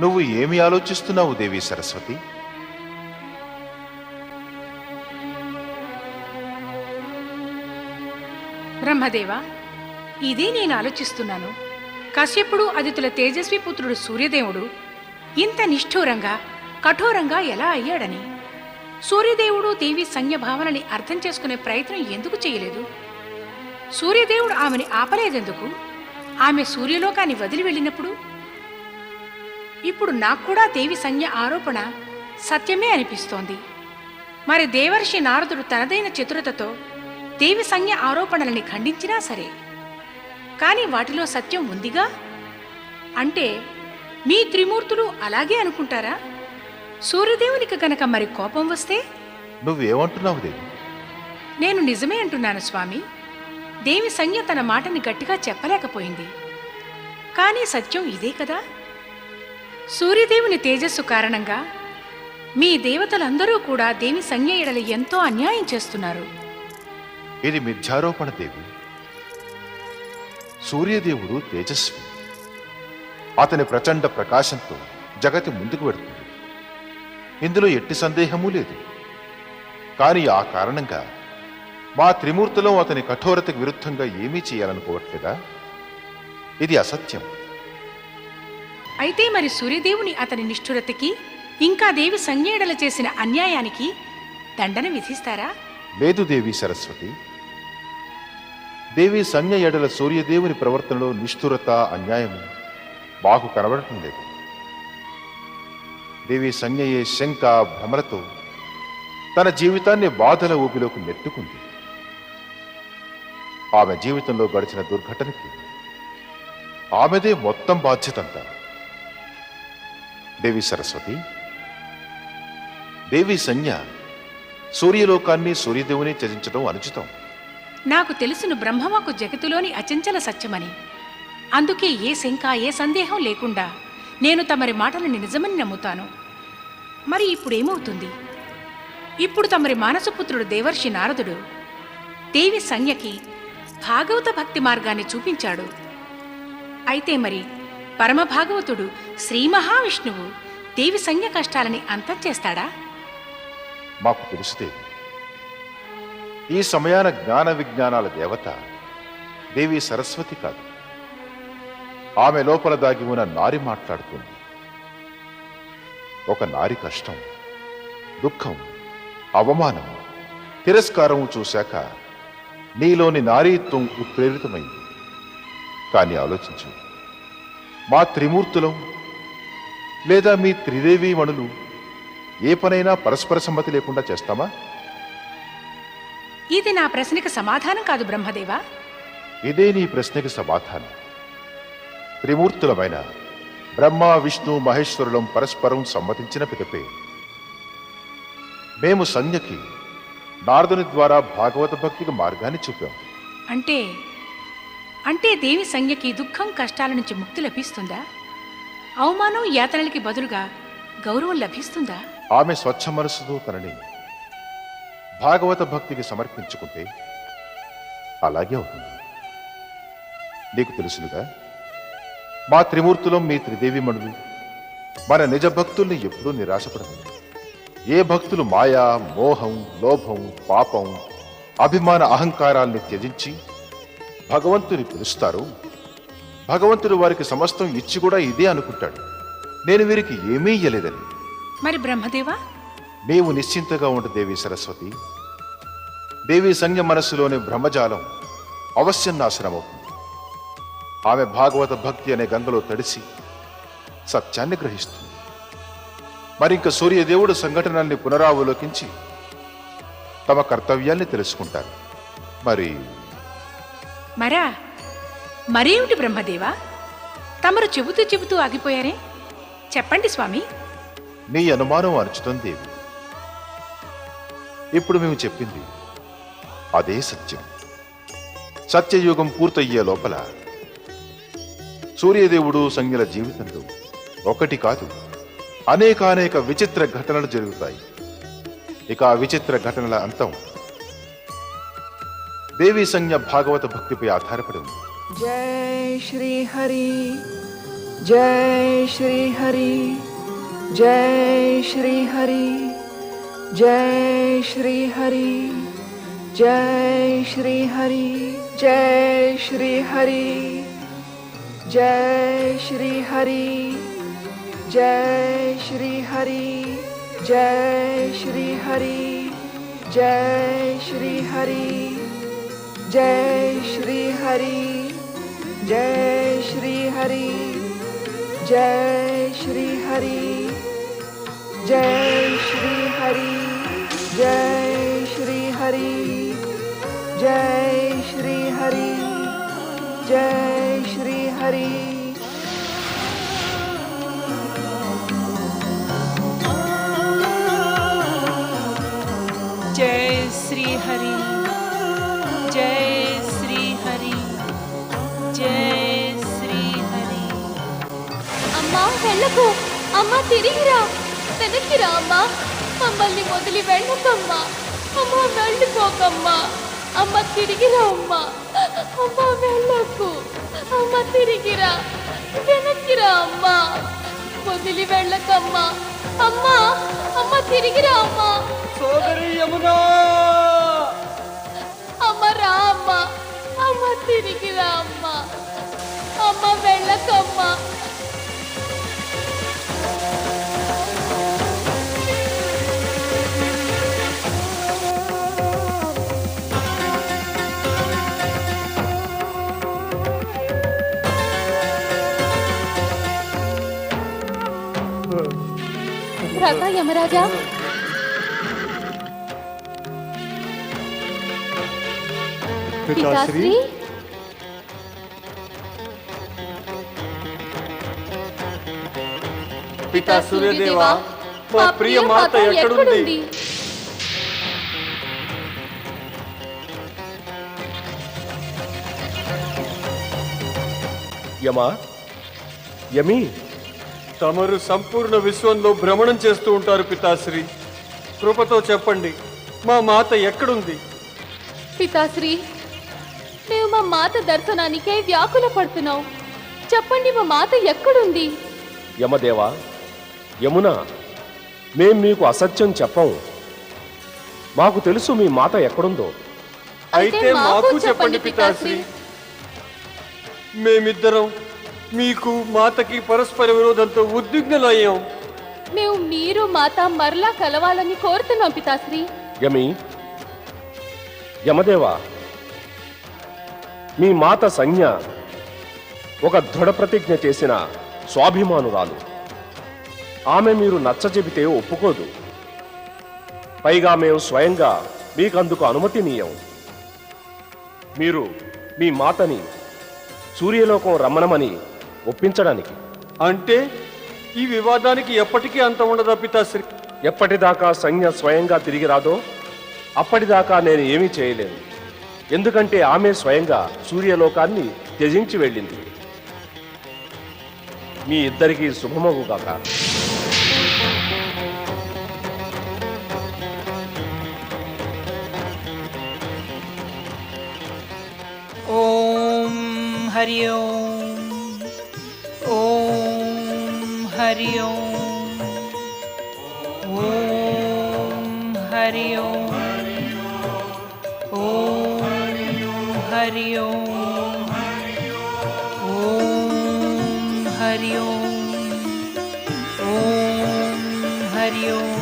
నువ్వు ఏమి ఆలోచిస్తున్నావు దేవి సరస్వతి? బ్రహ్మదేవా ఇదే నేను ఆలోచిస్తున్నాను. కశ్యపుడు అదితుల తేజస్వి పుత్రుడు సూర్యదేవుడు ఇంత నిష్ఠూరంగా కఠోరంగా ఎలా అయ్యాడని? సూర్యదేవుడు దేవి సంజ్ఞ భావనని అర్థం చేసుకునే ప్రయత్నం ఎందుకు చేయలేదు? సూర్యదేవుడు ఆమెని ఆపలేదెందుకు? ఆమె సూర్యలోకాన్ని వదిలి వెళ్ళినప్పుడు ఇప్పుడు నాకు కూడా దేవి సంజ్ఞ ఆరోపణ సత్యమే అనిపిస్తోంది. మరి దేవర్షి నారదుడు తనదైన చతురతతో దేవి సంజ్ఞ ఆరోపణలని ఖండించినా సరే కానీ వాటిలో సత్యం ఉందిగా? అంటే మీ త్రిమూర్తులు అలాగే అనుకుంటారా? సూర్యదేవునికి గనక మరి కోపం వస్తే? నువ్వేమంటున్నావు దేవి? నేను నిజమే అంటున్నాను స్వామి. దేవి సంజ్ఞ తన మాటని గట్టిగా చెప్పలేకపోయింది. కానీ సత్యం ఇదే కదా? సూర్యదేవుని తేజస్సు కారణంగా మీ దేవతలందరూ కూడా దేవి సంజ్ఞ ఎడల ఎంతో అన్యాయం చేస్తున్నారు? ఇది మిథ్యారోపణ దేవి. సూర్యదేవుడు తేజస్వి. అతని ప్రచండ ప్రకాశంతో జగతి ముందుకు వెడుతుంది ఇందులో ఎట్టి సందేహమూ లేదు. కానీ ఆ కారణంగా మా త్రిమూర్తిలో అతని కఠోరతకు విరుద్ధంగా ఏమీ చేయాలనుకోవట్లేదా? ఇది అసత్యం. అయితే మరి సూర్యదేవుని అతని నిష్ఠురతకి ఇంకా దేవి సంజ్ఞేడల చేసిన అన్యాయానికి దండన విధిస్తారా? లేదు దేవి సరస్వతి దేవి సంజ్ఞ ఎడల సూర్యదేవుని ప్రవర్తనలో నిష్ఠురత అన్యాయము మాకు కనబడటం లేదు. దేవి సంజ్ఞయే శంక భ్రమలతో తన జీవితాన్ని బాధల ఊపిలోకి నెట్టుకుంది. ఆమె జీవితంలో గడిచిన దుర్ఘటనకి ఆమెదే మొత్తం బాధ్యతంతా. దేవి సరస్వతి. దేవి సంజ్ఞ సూర్యలోకాన్ని సూర్యదేవుని త్యజించడం అనుచితం. నాకు తెలుసును బ్రహ్మమాకు జగతిలోని అచంచల సత్యమని. అందుకే ఏ శంక ఏ సందేహం లేకుండా నేను తమరి మాటలను నిజమని నమ్ముతాను. మరి ఇప్పుడేమవుతుంది ఇప్పుడు తమరి మానసపుత్రుడు దేవర్షి నారదుడు దేవి సంజ్ఞకి భాగవత భక్తి మార్గాన్ని చూపించాడు. అయితే మరి పరమ భాగవతుడు శ్రీ మహావిష్ణువు దేవి సంజ్ఞ కష్టాలని అంతం చేస్తాడా? మాకు తెలుసుదేవి ఈ సమయాన జ్ఞాన విజ్ఞానాల దేవత దేవి సరస్వతి కాదు. ఆమె లోపల దాగి ఉన్న నారి మాట్లాడుతుంది. ఒక నారి కష్టం దుఃఖం అవమానం తిరస్కారం చూశాక నీలోని నారీత్వం ఉత్ప్రేరితమైంది. కానీ ఆలోచించు. మా త్రిమూర్తులం లేదా మీ త్రిదేవీ మణులు ఏ పనైనా పరస్పర సమ్మతి లేకుండా చేస్తామా? ఇది నా ప్రశ్నకి సమాధానం కాదు బ్రహ్మదేవా. ఇదే నీ ప్రశ్నకి సమాధానం. త్రిమూర్తులమైన బ్రహ్మ విష్ణు మహేశ్వరులం పరస్పరం సమ్మతించిన పిదపే. మేము సంజ్ఞకి నారదుని ద్వారా భాగవత భక్తికి మార్గాన్ని చూపాం. అంటే అంటే దేవి సంజ్ఞకి దుఃఖం కష్టాల నుంచి ముక్తి లభిస్తుందా? అవమానం యాతనలకి బదులుగా గౌరవం లభిస్తుందా? ఆమె స్వచ్ఛ మనస్సుతో తనని భాగవత భక్తికి సమర్పించుకుంటే అలాగే అవుతుంది. నీకు తెలుసునుగా మా త్రిమూర్తులం మీ త్రిదేవి మణులు మన నిజ భక్తుల్ని ఎప్పుడూ నిరాశపడదు ఏ భక్తులు మాయా మోహం లోభం పాపం అభిమాన అహంకారాల్ని త్యజించి భగవంతుని పిలుస్తారో. భగవంతుడు వారికి సమస్తం ఇచ్చి కూడా ఇదే అనుకుంటాడు. నేను వీరికి ఏమీ ఇయ్యలేదని. మరి బ్రహ్మదేవా? నీవు నిశ్చింతగా ఉండు దేవి సరస్వతి. దేవి సంజ్ఞ మనస్సులోని బ్రహ్మజాలం అవశ్యం నాశనమవుతుంది ఆమె భాగవత భక్తి అనే గంగలో తడిసి సత్యాన్ని గ్రహిస్తుంది. మరింక సూర్యదేవుడు సంఘటనల్ని పునరావలోకించి తమ కర్తవ్యాన్ని తెలుసుకుంటారు. మరి మరా? మరేమిటి బ్రహ్మదేవా? తమరు చెబుతూ చెబుతూ ఆగిపోయారే? చెప్పండి స్వామి. నీ అనుమానం అనుచితం దేవి. ఇప్పుడు మేము చెప్పింది అదే సత్యం. సత్యయుగం పూర్తయ్యే లోపల సూర్యదేవుడు సంజ్ఞల జీవితంలో ఒకటి కాదు అనేకానేక విచిత్ర ఘటనలు జరుగుతాయి. ఇక ఆ విచిత్ర ఘటనల అంతం देवी संज्ञा भागवत भक्ति पे आधार पर जय श्री हरि जय श्री हरि जय श्री हरि जय श्री हरि जय श्री हरि जय श्री हरि जय श्री हरि जय श्री हरि जय श्री हरि जय श्री हरि जय श्री हरी जय श्री हरी जय श्री हरि जय श्री हरी जय श्री हरी जय श्री हरी जय श्री हरी। వెళ్ళకు అమ్మా తిరిగిరా వెనక్కిరా అమ్మా. మమ్మల్ని వదిలి వెళ్ళకమ్మా. అమ్మా వెళ్ళిపోకమ్మా. అమ్మ తిరిగిరా అమ్మా. అమ్మా వెళ్ళకు. అమ్మ తిరిగిరా వెనక్కిరా అమ్మా. వదిలి వెళ్ళకమ్మా. అమ్మా అమ్మ తిరిగిరా అమ్మా. సోదరి యమునా! అమ్మ రా అమ్మా. అమ్మ తిరిగిరా అమ్మా. అమ్మ వెళ్ళకమ్మా. రాగా యమరాజా. పితాశ్రీ. పితా సూర్యదేవా మా ప్రియ మాత ఎక్కడుంది? యమా యమి తమరు సంపూర్ణ విశ్వంలో భ్రమణం చేస్తూ ఉంటారు పితాశ్రీ. కృపతో చెప్పండి మా మాత ఎక్కడుంది? పితాశ్రీ మేము మా మాత దర్శనానికే వ్యాకుల పడుతున్నాం చెప్పండి మా మాత ఎక్కడుంది? యమదేవా యమున మేం మీకు అసత్యం చెప్పం. మాకు తెలుసు మీ మాత ఎక్కడుందో. అయితే మాకు చెప్పండి పితాశ్రీ. మేమిద్దరం మీకు మాతకి పరస్పర విరోధంతో ఉద్విగ్నులయ్యాం. మేము మీరు మాత మరలా కలవాలని కోరుతున్నాం పితాశ్రీ. యమి యమదేవా మీ మాత సంజ్ఞ ఒక దృఢ ప్రతిజ్ఞ చేసిన స్వాభిమానురాలు. ఆమె మీరు నచ్చచెబితే ఒప్పుకోదు. పైగా మేము స్వయంగా మీకందుకు అనుమతినీయం. మీరు మీ మాతని సూర్యలోకం రమ్మనమని ఒప్పించడానికి. అంటే ఈ వివాదానికి ఎప్పటికీ అంత ఉండదా పితాశ్రీ ఎప్పటిదాకా సంజ్ఞ స్వయంగా తిరిగి రాదో అప్పటిదాకా నేను ఏమీ చేయలేను ఎందుకంటే ఆమె స్వయంగా సూర్యలోకాన్ని త్యజించి వెళ్ళింది. మీ ఇద్దరికీ శుభమగు కాక ఓం హరి ఓం. हरि ओम् ॐ हरि ओम् ॐ हरि ओम् ॐ हरि ओम् ॐ हरि ओम्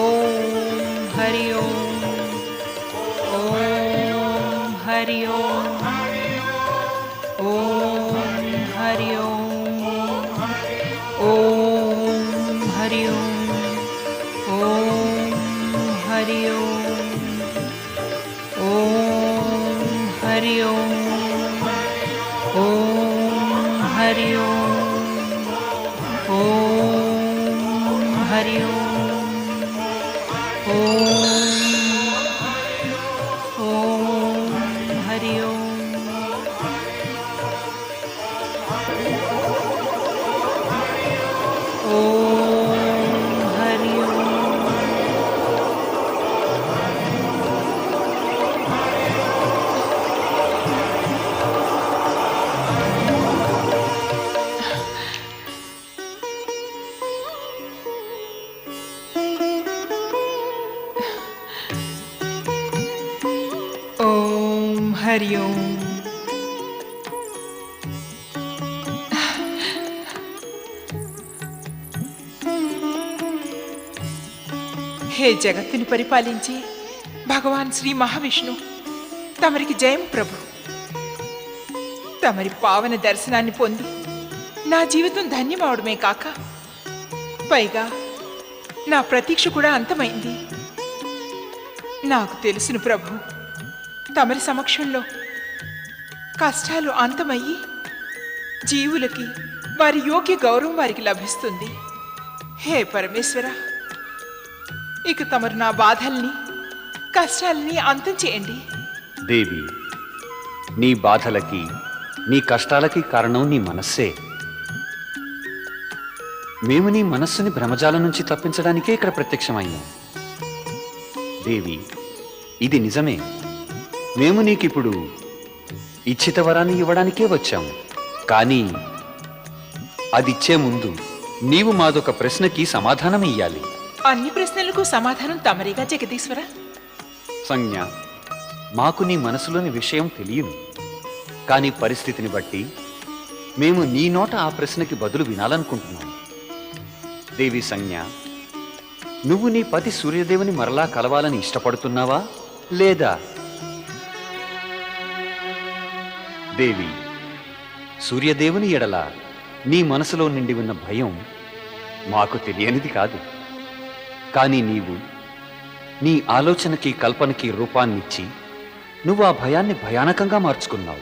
ॐ हरि ओम् ॐ हरि ओम् ॐ हरि ओम् హరి ఓం హే జగత్తుని పరిపాలించి భగవాన్ శ్రీ మహావిష్ణు తమరికి జయం ప్రభు. తమరి పావన దర్శనాన్ని పొంది నా జీవితం ధన్యమవడమే కాక పైగా నా ప్రతీక్ష కూడా అంతమైంది. నాకు తెలుసును ప్రభు తమరి సమక్షంలో. కష్టాలు అంతమయ్యి జీవులకి వారి యోగ్య గౌరవం వారికి లభిస్తుంది. హే పరమేశ్వర ఇక తమరు నా బాధల్ని కష్టాలని అంతం చేయండి. దేవి నీ బాధలకి నీ కష్టాలకి కారణం నీ మనస్సే. మేము నీ మనస్సుని భ్రమజాల నుంచి తప్పించడానికే ఇక్కడ ప్రత్యక్షమయ్యాం. దేవి ఇది నిజమే. మేము నీకిప్పుడు ఇచ్ఛిత వరాన్ని ఇవ్వడానికే వచ్చాము. కానీ అదిచ్చే ముందు నీవు మాదొక ప్రశ్నకి సమాధానం ఇయ్యాలి అన్ని ప్రశ్నలకు సమాధానం తమరేగా జగదీశ్వర? సంజ్ఞ మాకు నీ మనసులోని విషయం తెలియను కానీ పరిస్థితిని బట్టి మేము నీ నోట ఆ ప్రశ్నకి బదులు వినాలనుకుంటున్నాం దేవి సంజ్ఞ నువ్వు నీ పతి సూర్యదేవుని మరలా కలవాలని ఇష్టపడుతున్నావా? లేదా దేవి సూర్యదేవుని ఎడల నీ మనసులో నిండి ఉన్న భయం మాకు తెలియనిది కాదు. కానీ నీవు నీ ఆలోచనకి కల్పనకి రూపాన్నిచ్చి నువ్వు ఆ భయాన్ని భయానకంగా మార్చుకున్నావు.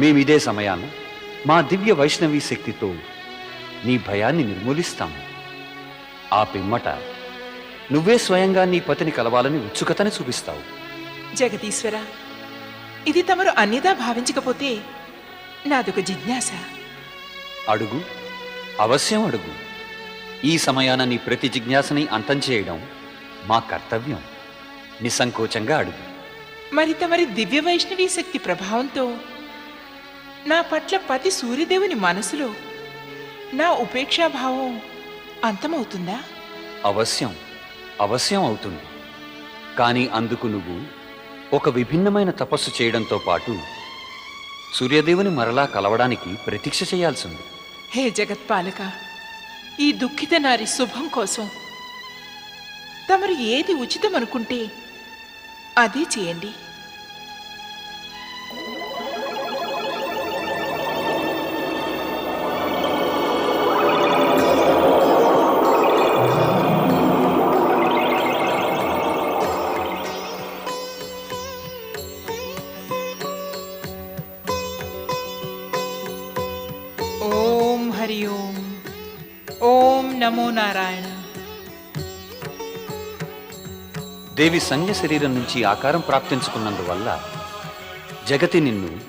మేమిదే సమయాన మా దివ్య వైష్ణవి శక్తితో నీ భయాన్ని నిర్మూలిస్తాము ఆ పిమ్మట నువ్వే స్వయంగా నీ పతిని కలవాలని ఉత్సుకతని చూపిస్తావు. జగదీశ్వర ఇది తమరు అన్యదా భావించకపోతే నాదొక జిజ్ఞాస. అడుగు. అవశ్యం అడుగు. ఈ సమయాన నీ ప్రతి జిజ్ఞాసని అంతం చేయడం మా కర్తవ్యం. నిస్సంకోచంగా అడుగు. మరి తమరి దివ్య వైష్ణవి శక్తి ప్రభావంతో నా పట్ల పతి సూర్యదేవుని మనసులో నా ఉపేక్షాభావం అంతమవుతుందా? అవశ్యం. అవశ్యం అవుతుంది. కానీ అందుకు నువ్వు ఒక విభిన్నమైన తపస్సు చేయడంతో పాటు సూర్యదేవుని మరలా కలవడానికి ప్రతీక్ష చేయాల్సింది. హే జగత్పాలక ఈ దుఃఖిత నారి శుభం కోసం తమరు ఏది ఉచితం అనుకుంటే అదే చేయండి. దేవి సంజ్ఞ శరీరం నుంచి ఆకారం ప్రాప్తించుకున్నందువల్ల జగతి నిన్ను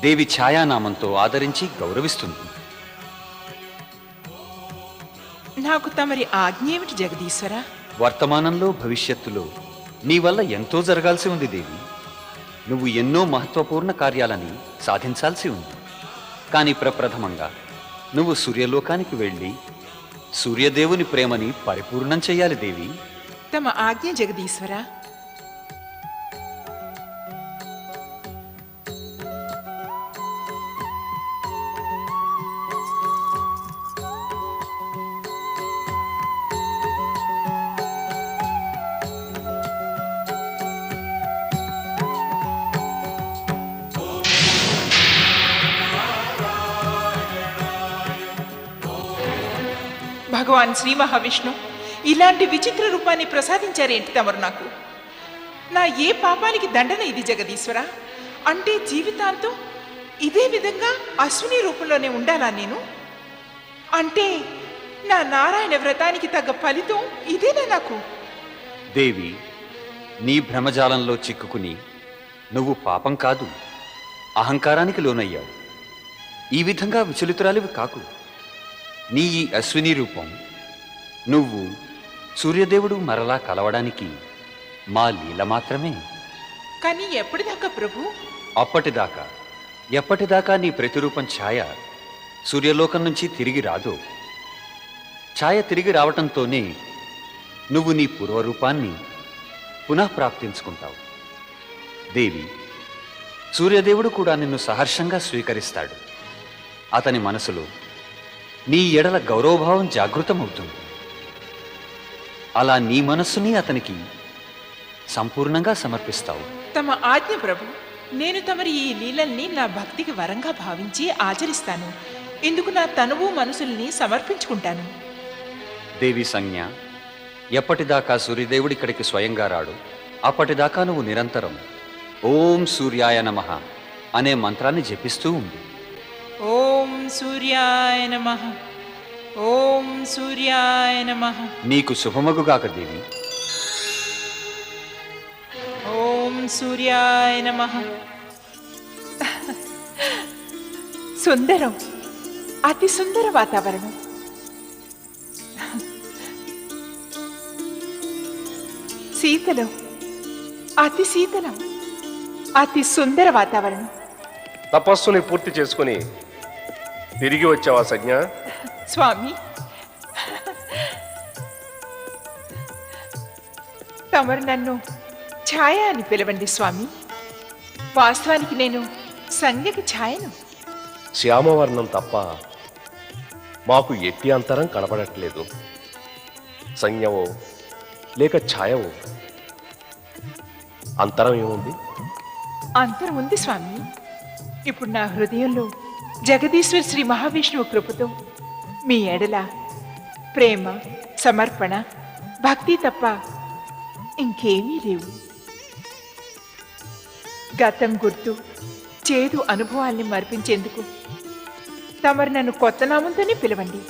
దేవి ఛాయానామంతో ఆదరించి గౌరవిస్తుంది. నాకు తమరి ఆజ్ఞ ఏమిటి జగదీశ్వర? వర్తమానంలో భవిష్యత్తులో నీ వల్ల ఎంతో జరగాల్సి ఉంది దేవి. నువ్వు ఎన్నో మహత్వపూర్ణ కార్యాలని సాధించాల్సి ఉంది. కానీ ప్రప్రథమంగా నువ్వు సూర్యలోకానికి వెళ్ళి సూర్యదేవుని ప్రేమని పరిపూర్ణం చెయ్యాలి దేవి. తమ ఆజ్ఞ జగదీశ్వర భగవాన్ శ్రీ మహావిష్ణు ఇలాంటి విచిత్ర రూపాన్ని ప్రసాదించారేంటి తమరు నాకు? నా ఏ పాపానికి దండన ఇది జగదీశ్వర? అంటే జీవితాంతం ఇదే విధంగా అశ్విని రూపంలోనే ఉండాలా నేను? అంటే నా నారాయణ వ్రతానికి తగ్గ ఫలితం ఇదేనా నాకు? దేవి నీ భ్రమజాలంలో చిక్కుకుని నువ్వు పాపం కాదు అహంకారానికి లోనయ్యావు. ఈ విధంగా విచలితురాలివి కాకు. నీ ఈ అశ్విని రూపం నువ్వు సూర్యదేవుడు మరలా కలవడానికి మా లీల మాత్రమే. కానీ ఎప్పటిదాకా ప్రభు? అప్పటిదాకా ఎప్పటిదాకా నీ ప్రతిరూపం ఛాయ సూర్యలోకం నుంచి తిరిగి రాదు. ఛాయ తిరిగి రావటంతోనే నువ్వు నీ పూర్వరూపాన్ని పునఃప్రాప్తించుకుంటావు దేవి సూర్యదేవుడు కూడా నిన్ను సహర్షంగా స్వీకరిస్తాడు. అతని మనసులో నీ ఎడల గౌరవభావం జాగృతమవుతుంది. అలా నీ మనస్సుని అతనికి సంపూర్ణంగా సమర్పిస్తావు. తమ ఆజ్ఞ ప్రభు నేను తమరి ఈ లీలల్ని నా భక్తికి వరంగా భావించి ఆచరిస్తాను. ఇందుకు నా తనువు మనసుల్ని సమర్పించుకుంటాను. దేవి సంజ్ఞ ఎప్పటిదాకా సూర్యదేవుడు ఇక్కడికి స్వయంగా రాడు అప్పటిదాకా నువ్వు నిరంతరం ఓం సూర్యాయ నమః అనే మంత్రాన్ని జపిస్తూ ఉండు. ఓం సూర్యాయ నమ. ఓం సూర్యాయ నమ. నీకు శుభమగుగాక దేవి. ఓం సూర్యాయ నమ. సుందరం. అతి సుందర వాతావరణం. శీతలం. అతి శీతలం. అతి సుందర వాతావరణం. తపస్సుని పూర్తి చేసుకుని తిరిగి వచ్చావా సంజ్ఞ? స్వామి. తమరు నన్ను ఛాయ అని పిలవండి స్వామి. వాస్తవానికి నేను సంజ్ఞకి ఛాయను. శ్యామవర్ణం తప్ప మాకు ఎట్టి అంతరం కనపడట్లేదు. సంజ్ఞవో లేక ఛాయవో? అంతరం ఏముంది? అంతరం ఉంది స్వామి. ఇప్పుడు నా హృదయంలో జగదీశ్వర్ శ్రీ మహావిష్ణువు కృపతో మీ ఎడల ప్రేమ సమర్పణ భక్తి తప్ప ఇంకేమీ లేవు. గతం గుర్తు చేదు అనుభవాల్ని మర్పించేందుకు తమరు నన్ను కొత్త నామంతోనే పిలవండి.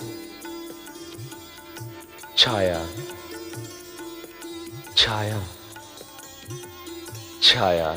ఛాయ? ఛాయ? ఛాయ?